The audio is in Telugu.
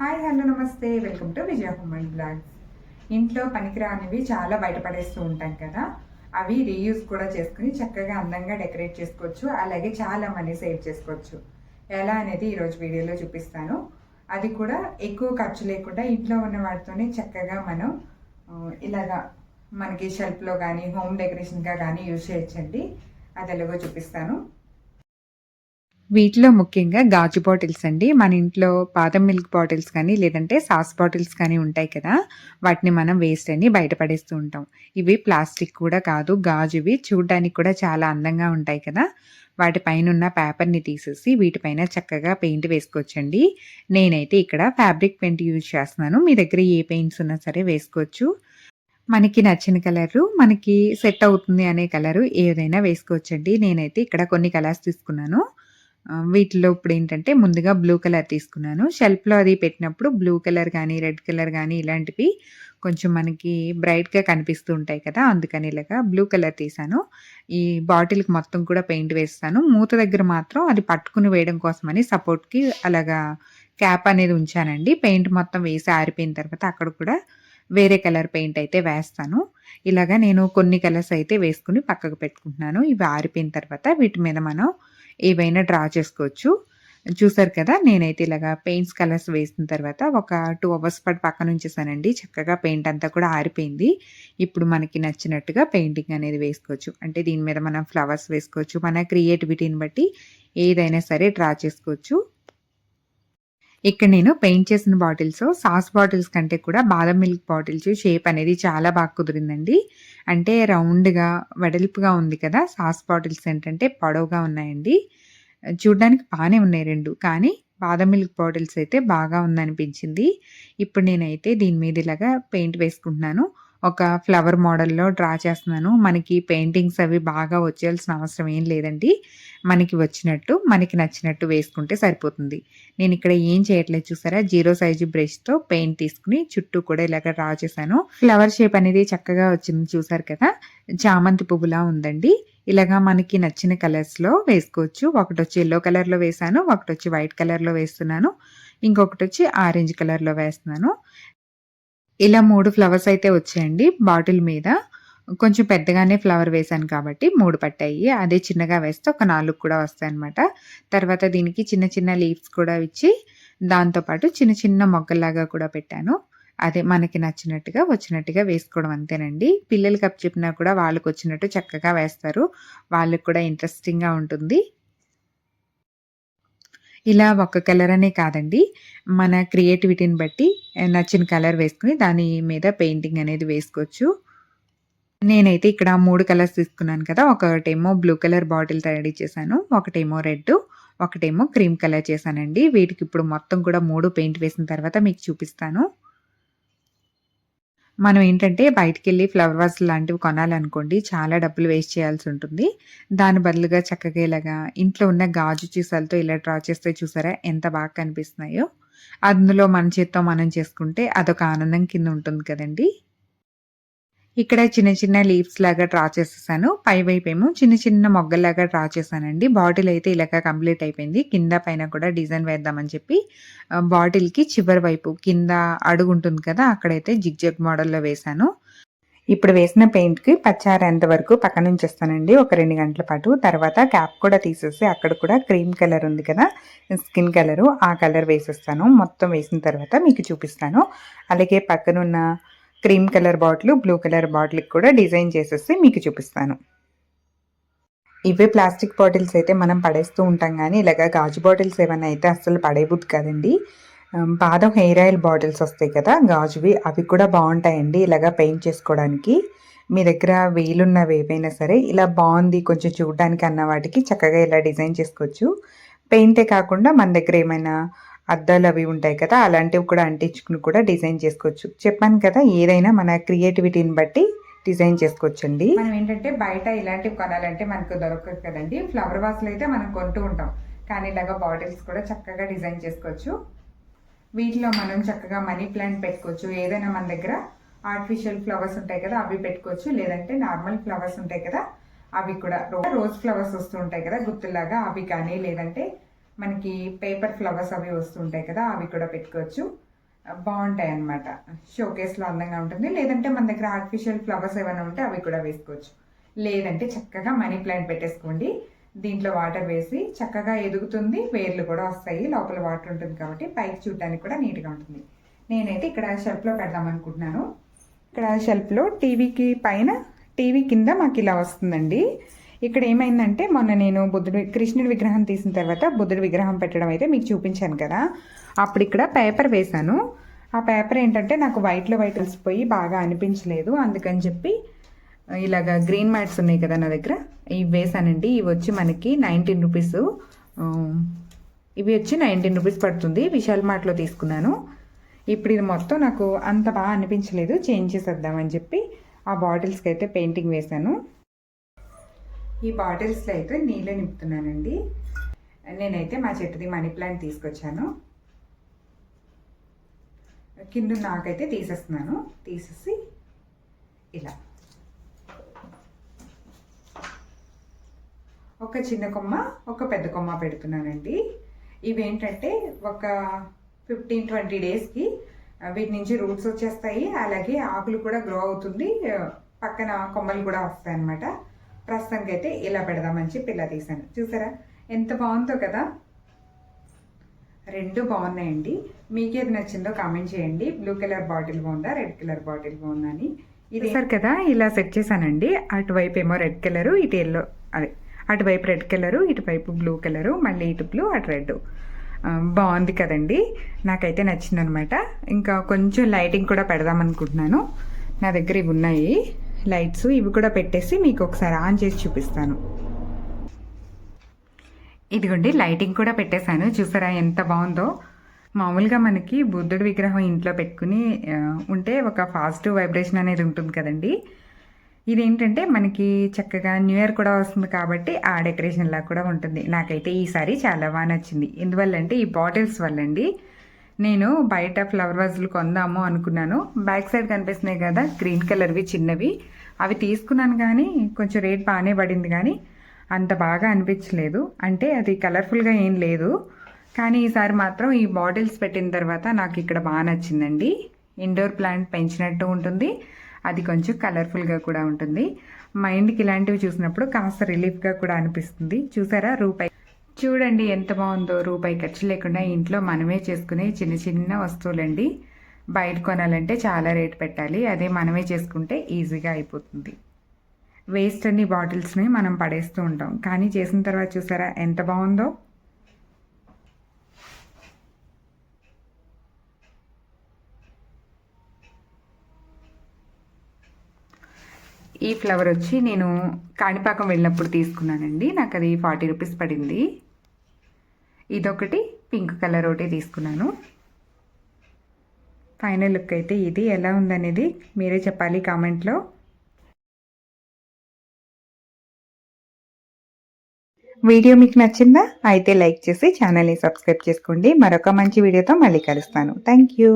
హాయ్ హలో నమస్తే. Welcome to Vijaya homely blogs. ఇంట్లో పనికిరానివి చాలా బయటపడేస్తూ ఉంటాం కదా. అవి రీయూజ్ కూడా చేసుకుని చక్కగా అందంగా డెకరేట్ చేసుకోవచ్చు. అలాగే చాలా మనీ సేవ్ చేసుకోవచ్చు. ఎలా అనేది ఈరోజు వీడియోలో చూపిస్తాను. అది కూడా ఎక్కువ ఖర్చు లేకుండా ఇంట్లో ఉన్న వాటితోనే చక్కగా మనం ఇలాగా మనకి షెల్ఫ్లో కానీ హోమ్ డెకరేషన్గా కానీ యూజ్ చేయొచ్చండి. అది ఎలాగో చూపిస్తాను. వీటిలో ముఖ్యంగా గాజు బాటిల్స్ అండి. మన ఇంట్లో బాదం మిల్క్ బాటిల్స్ కానీ లేదంటే సాస్ బాటిల్స్ కానీ ఉంటాయి కదా వాటిని మనం వేస్ట్ అని బయటపడేస్తూ ఉంటాం. ఇవి ప్లాస్టిక్ కూడా కాదు గాజువి చూడడానికి కూడా చాలా అందంగా ఉంటాయి కదా. వాటిపైన ఉన్న పేపర్ని తీసేసి వీటిపైన చక్కగా పెయింట్ వేసుకోవచ్చండి. నేనైతే ఇక్కడ ఫ్యాబ్రిక్ పెయింట్ యూజ్ చేస్తున్నాను. మీ దగ్గర ఏ పెయింట్స్ ఉన్నా సరే వేసుకోవచ్చు. మనకి నచ్చిన కలరు మనకి సెట్ అవుతుంది అనే కలరు ఏదైనా వేసుకోవచ్చండి. నేనైతే ఇక్కడ కొన్ని కలర్స్ తీసుకున్నాను. వీటిలో ఇప్పుడు ఏంటంటే ముందుగా బ్లూ కలర్ తీసుకున్నాను. షెల్ఫ్లో అది పెట్టినప్పుడు బ్లూ కలర్ కానీ రెడ్ కలర్ కానీ ఇలాంటివి కొంచెం మనకి బ్రైట్గా కనిపిస్తూ ఉంటాయి కదా అందుకని ఇలాగా బ్లూ కలర్ తీసాను. ఈ బాటిల్కి మొత్తం కూడా పెయింట్ వేస్తాను. మూత దగ్గర మాత్రం అది పట్టుకుని వేయడం కోసమని సపోర్ట్కి అలాగా క్యాప్ అనేది ఉంచానండి. పెయింట్ మొత్తం వేసి ఆరిపోయిన తర్వాత అక్కడ కూడా వేరే కలర్ పెయింట్ అయితే వేస్తాను. ఇలాగా నేను కొన్ని కలర్స్ అయితే వేసుకుని పక్కకు పెట్టుకుంటున్నాను. ఇవి ఆరిపోయిన తర్వాత వీటి మీద మనం ఏవైనా డ్రా చేసుకోవచ్చు. చూసారు కదా నేనైతే ఇలాగా పెయింట్స్ కలర్స్ వేసిన తర్వాత ఒక టూ అవర్స్ పాటు పక్కన ఉంచేసానండి. చక్కగా పెయింట్ అంతా కూడా ఆరిపోయింది. ఇప్పుడు మనకి నచ్చినట్టుగా పెయింటింగ్ అనేది వేసుకోవచ్చు. అంటే దీని మీద మనం ఫ్లవర్స్ వేసుకోవచ్చు. మన క్రియేటివిటీని బట్టి ఏదైనా సరే డ్రా చేసుకోవచ్చు. ఇక్కడ నేను పెయింట్ చేసిన బాటిల్స్ సాస్ బాటిల్స్ కంటే కూడా బాదం మిల్క్ బాటిల్స్ షేప్ అనేది చాలా బాగా కుదిరిందండి. అంటే రౌండ్గా వెడల్పుగా ఉంది కదా సాస్ బాటిల్స్ ఏంటంటే పొడవుగా ఉన్నాయండి. చూడ్డానికి బాగానే ఉన్నాయి రెండు కానీ బాదం మిల్క్ బాటిల్స్ అయితే బాగా ఉందనిపించింది. ఇప్పుడు నేనైతే దీని మీద ఇలాగా పెయింట్ వేసుకుంటున్నాను. ఒక ఫ్లవర్ మోడల్లో డ్రా చేస్తున్నాను. మనకి పెయింటింగ్స్ అవి బాగా వచ్చేయాల్సిన అవసరం ఏం లేదండి. మనకి వచ్చినట్టు మనకి నచ్చినట్టు వేసుకుంటే సరిపోతుంది. నేను ఇక్కడ ఏం చేయట్లేదు చూసారా? జీరో సైజు బ్రష్తో పెయింట్ తీసుకుని చుట్టూ కూడా ఇలాగ డ్రా చేశాను. ఫ్లవర్ షేప్ అనేది చక్కగా వచ్చింది చూసారు కదా? చామంతి పువ్వులా ఉందండి. ఇలాగా మనకి నచ్చిన కలర్స్లో వేసుకోవచ్చు. ఒకటి వచ్చి ఎల్లో కలర్లో వేసాను ఒకటి వచ్చి వైట్ కలర్లో వేస్తున్నాను. ఇంకొకటి వచ్చి ఆరెంజ్ కలర్లో వేస్తున్నాను. ఇలా మూడు ఫ్లవర్స్ అయితే వచ్చాయండి బాటిల్ మీద. కొంచెం పెద్దగానే ఫ్లవర్ వేశాను కాబట్టి మూడు పట్టాయి. అదే చిన్నగా వేస్తే ఒక నాలుగు కూడా వస్తాయి అనమాట తర్వాత దీనికి చిన్న చిన్న లీవ్స్ కూడా ఇచ్చి దాంతోపాటు చిన్న చిన్న మొగ్గల్లాగా కూడా పెట్టాను. అదే మనకి నచ్చినట్టుగా వచ్చినట్టుగా వేసుకోవడం అంతేనండి. పిల్లలకి అప్ చెప్పినా కూడా వాళ్ళకి వచ్చినట్టు చక్కగా వేస్తారు. వాళ్ళకి కూడా ఇంట్రెస్టింగ్గా ఉంటుంది. ఇలా ఒక కలర్ అనే కాదండి. మన క్రియేటివిటీని బట్టి నచ్చిన కలర్ వేసుకుని దాని మీద పెయింటింగ్ అనేది వేసుకోవచ్చు. నేనైతే ఇక్కడ మూడు కలర్స్ తీసుకున్నాను కదా. ఒకటేమో బ్లూ కలర్ బాటిల్ తయారీ చేశాను ఒకటేమో రెడ్ ఒకటేమో క్రీమ్ కలర్ చేశానండి. వీటికి ఇప్పుడు మొత్తం కూడా మూడు పెయింట్ వేసిన తర్వాత మీకు చూపిస్తాను. మనం ఏంటంటే బయటికి వెళ్ళి ఫ్లవర్ వాజ్ లాంటివి కొనాలనుకోండి చాలా డబ్బులు వేస్ట్ చేయాల్సి ఉంటుంది. దాని బదులుగా చక్కగా ఇలాగా ఇంట్లో ఉన్న గాజు చీసాలతో ఇలా డ్రా చేస్తే చూసారా ఎంత బాగా కనిపిస్తున్నాయో. అందులో మన చేత్తో మనం చేసుకుంటే అదొక ఆనందం కింద ఉంటుంది కదండి. ఇక్కడ చిన్న చిన్న లీవ్స్ లాగా డ్రా చేసేసాను. పై వైపు ఏమో చిన్న చిన్న మొగ్గలాగా డ్రా చేశానండి. బాటిల్ అయితే ఇలాగ కంప్లీట్ అయిపోయింది. కింద పైన కూడా డిజైన్ వేద్దామని చెప్పి బాటిల్కి చివరి వైపు కింద అడుగు ఉంటుంది కదా అక్కడైతే జిగ్ జగ్ మోడల్లో వేశాను. ఇప్పుడు వేసిన పెయింట్కి పచ్చారేంత వరకు పక్కన ఉంచేస్తానండి. ఒక రెండు గంటల పాటు. తర్వాత క్యాప్ కూడా తీసేసి అక్కడ కూడా క్రీమ్ కలర్ ఉంది కదా స్కిన్ కలరు ఆ కలర్ వేసేస్తాను. మొత్తం వేసిన తర్వాత మీకు చూపిస్తాను. అలాగే పక్కనున్న cream colour bottle blue colour బాటిల్కి కూడా డిజైన్ చేసేసి మీకు చూపిస్తాను. ఇవే ప్లాస్టిక్ బాటిల్స్ అయితే మనం పడేస్తూ ఉంటాం కానీ ఇలాగ గాజు బాటిల్స్ ఏమైనా అయితే అస్సలు పడేబుద్ది కదండి. పాదం బాదం హెయిర్ ఆయిల్ బాటిల్స్ వస్తాయి కదా గాజువి అవి కూడా బాగుంటాయండి ఇలాగ పెయింట్ చేసుకోవడానికి. మీ దగ్గర వీలున్నవి ఏవైనా సరే ఇలా బాగుంది కొంచెం చూడడానికి అన్న వాటికి చక్కగా ఇలా డిజైన్ చేసుకోవచ్చు. పెయింటే కాకుండా మన దగ్గర ఏమైనా అద్దాలు అవి ఉంటాయి కదా అలాంటివి కూడా అంటించుకుని కూడా డిజైన్ చేసుకోవచ్చు. చెప్పాను కదా ఏదైనా మన క్రియేటివిటీని బట్టి డిజైన్ చేసుకోవచ్చండి. మనం ఏంటంటే బయట ఇలాంటివి కొనాలంటే మనకు దొరకదు కదండి. ఫ్లవర్ వాసులు అయితే మనం కొంటూ ఉంటాం. కానీ ఇలాగా బాటిల్స్ కూడా చక్కగా డిజైన్ చేసుకోవచ్చు. వీటిలో మనం చక్కగా మనీ ప్లాంట్ పెట్టుకోవచ్చు. ఏదైనా మన దగ్గర ఆర్టిఫిషియల్ ఫ్లవర్స్ ఉంటాయి కదా అవి పెట్టుకోవచ్చు. లేదంటే నార్మల్ ఫ్లవర్స్ ఉంటాయి కదా అవి కూడా. రోజ్ ఫ్లవర్స్ వస్తూ ఉంటాయి కదా గుర్తులాగా అవి కానీ లేదంటే మనకి పేపర్ ఫ్లవర్స్ అవి వస్తుంటాయి కదా అవి కూడా పెట్టుకోవచ్చు. బాగుంటాయి అన్నమాట. షోకేస్లో అందంగా ఉంటుంది. లేదంటే మన దగ్గర ఆర్టిఫిషియల్ ఫ్లవర్స్ ఏమైనా ఉంటే అవి కూడా వేసుకోవచ్చు. లేదంటే చక్కగా మనీ ప్లాంట్ పెట్టేసుకోండి. దీంట్లో వాటర్ వేసి చక్కగా ఎదుగుతుంది. వేర్లు కూడా వస్తాయి. లోపల వాటర్ ఉంటుంది కాబట్టి పైకి చూడడానికి కూడా నీట్గా ఉంటుంది. నేనైతే ఇక్కడ షెల్ఫ్లో పెడదాం అనుకుంటున్నాను. ఇక్కడ షెల్ఫ్లో టీవీకి పైన టీవీ కింద మాకు ఇలా వస్తుందండి. ఇక్కడ ఏమైందంటే మొన్న నేను బుద్ధుడి కృష్ణుడి విగ్రహం తీసిన తర్వాత బుద్ధుడి విగ్రహం పెట్టడం అయితే మీకు చూపించాను కదా. అప్పుడు ఇక్కడ పేపర్ వేశాను. ఆ పేపర్ ఏంటంటే నాకు వైట్లో వైట్ కలిసిపోయి బాగా అనిపించలేదు. అందుకని చెప్పి ఇలాగ గ్రీన్ మ్యాట్స్ ఉన్నాయి కదా నా దగ్గర ఇవి వేసానండి ఇవి వచ్చి మనకి నైన్టీన్ రూపీస్. ఇవి వచ్చి నైన్టీన్ రూపీస్ పడుతుంది. విశాల్ మార్ట్లో తీసుకున్నాను. ఇప్పుడు ఇది మొత్తం నాకు అంత బాగా అనిపించలేదు. చేంజ్ చేసేద్దామని చెప్పి ఆ బాటిల్స్కి అయితే పెయింటింగ్ వేశాను. ఈ బాటిల్స్లో అయితే నీళ్ళు నింపుతున్నానండి. నేనైతే మా చెట్టుది మనీ ప్లాంట్ తీసుకొచ్చాను. కింద నాకైతే తీసేస్తున్నాను. తీసేసి ఇలా. ఒక చిన్న కొమ్మ ఒక పెద్ద కొమ్మ పెడుతున్నానండి. ఇవేంటంటే ఒక ఫిఫ్టీన్ ట్వంటీ డేస్కి వీటి నుంచి రూట్స్ వచ్చేస్తాయి. అలాగే ఆకులు కూడా గ్రో అవుతుంది. పక్కన కొమ్మలు కూడా వస్తాయి అన్నమాట ప్రస్తుతానికి అయితే ఇలా పెడదామని చెప్పి ఇలా తీసాను. చూసారా? ఎంత బాగుందో కదా? రెండు బాగున్నాయండి. మీకేది నచ్చిందో కామెంట్ చేయండి. బ్లూ కలర్ బాటిల్ బాగుందా? రెడ్ కలర్ బాటిల్ బాగుందా అని. ఇది సార్ కదా ఇలా సెట్ చేశానండి. అటువైపు ఏమో రెడ్ కలరు ఇటు ఎల్లో అదే అటువైపు రెడ్ కలరు ఇటువైపు బ్లూ కలరు మళ్ళీ ఇటు బ్లూ అటు రెడ్. బాగుంది కదండి. నాకైతే నచ్చిందనమాట. ఇంకా కొంచెం లైటింగ్ కూడా పెడదాం అనుకుంటున్నాను నా దగ్గర ఇవి ఉన్నాయి. లైట్స్ ఇవి కూడా పెట్టేసి మీకు ఒకసారి ఆన్ చేసి చూపిస్తాను. ఇదిగోండి లైటింగ్ కూడా పెట్టేశాను. చూసారా ఎంత బాగుందో? మామూలుగా మనకి బుద్ధుడి విగ్రహం ఇంట్లో పెట్టుకుని ఉంటే ఒక పాజిటివ్ వైబ్రేషన్ అనేది ఉంటుంది కదండి. ఇదేంటంటే మనకి చక్కగా న్యూ ఇయర్ కూడా వస్తుంది కాబట్టి ఆ డెకరేషన్లా కూడా ఉంటుంది. నాకైతే ఈసారి చాలా బాగా నచ్చింది. ఎందువల్లంటే ఈ బాటిల్స్ వల్లండి నేను బయట ఫ్లవర్ వాజులు కొందాము అనుకున్నాను. బ్యాక్ సైడ్ కనిపిస్తున్నాయి కదా గ్రీన్ కలర్వి చిన్నవి. అవి తీసుకున్నాను కానీ కొంచెం రేట్ బాగానే పడింది కానీ అంత బాగా అనిపించలేదు. అంటే అది కలర్ఫుల్గా ఏం లేదు. కానీ ఈసారి మాత్రం ఈ బాటిల్స్ పెట్టిన తర్వాత నాకు ఇక్కడ బాగా నచ్చిందండి. ఇండోర్ ప్లాంట్ పెంచినట్టు ఉంటుంది. అది కొంచెం కలర్ఫుల్గా కూడా ఉంటుంది. మైండ్కి ఇలాంటివి చూసినప్పుడు కాస్త రిలీఫ్గా కూడా అనిపిస్తుంది. చూసారా రూపాయి చూడండి ఎంత బాగుందో రూపాయి ఖర్చు లేకుండా ఇంట్లో మనమే చేసుకునే చిన్న చిన్న వస్తువులండి. బయట కొనాలంటే చాలా రేటు పెట్టాలి. అదే మనమే చేసుకుంటే ఈజీగా అయిపోతుంది. వేస్ట్ అన్ని బాటిల్స్ని మనం పడేస్తూ ఉంటాం. కానీ చేసిన తర్వాత చూసారా ఎంత బాగుందో? ఈ ఫ్లవర్ వచ్చి నేను కాణిపాకం వెళ్ళినప్పుడు తీసుకున్నానండి. నాకు అది ఫార్టీ రూపీస్ పడింది. ఇదొకటి పింక్ కలర్ ఒకటి తీసుకున్నాను. ఫైనల్ లుక్ అయితే ఇది. ఎలా ఉందనేది మీరే చెప్పాలి కామెంట్లో. వీడియో మీకు నచ్చిందా? అయితే లైక్ చేసి ఛానల్ని సబ్స్క్రైబ్ చేసుకోండి. మరొక మంచి వీడియోతో మళ్ళీ కలుస్తాను. Thank you.